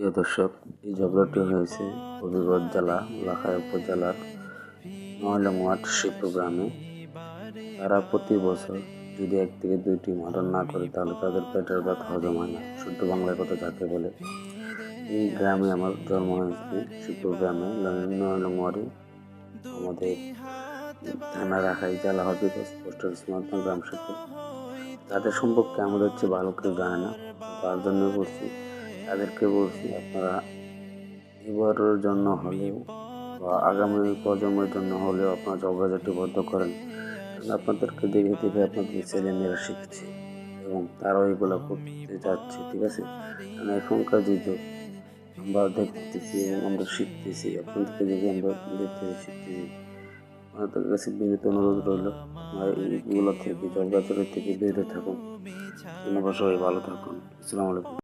প্রিয় দর্শক, এই ঝগড়াটি হয়েছে হবিগঞ্জ জেলা, লাখাই উপজেলার নয়লং শিল্প গ্রামে। তারা প্রতি বছর যদি এক থেকে দুইটি মাটন না করে, তাহলে তাদের পেটের ভাত হজম হয় না। শুদ্ধ বাংলায় কথা যাকে বলে, এই গ্রামে আমার জন্ম হয়েছে শিবপুর গ্রামে নয়লং আমাদের থানা রাখাই জেলা হবিগঞ্জ পোস্ট অফিস মাধ্যম গ্রাম শিবপুর তাদের সম্পর্কে আমাদের হচ্ছে ভালো কেউ জানে না, তার জন্য বলছি তাদেরকে বলছি, আপনারা এবারের জন্য হলেও বা আগামী প্রজন্মের জন্য হলেও আপনারা যোগাযোগটি বদ্ধ করেন। আপনাদেরকে দেখে দেখে আপনাদের ছেলেমেয়েরা শিখছে এবং তারাও এগুলো করতে যাচ্ছে, ঠিক আছে? কারণ এখনকার যে যুগ, আমরা দেখতেছি এবং আমরা শিখতেছি। আপনাদেরকে দেখে আমরা দেখতেছি শিখতেছি। আপনাদের কাছে বিনীত অনুরোধ রইল এইগুলো থেকে জলগাছরের থেকে বেরোতে থাকুন। ধন্যবাদ সবাই, ভালো থাকুন। আসসালামু আলাইকুম।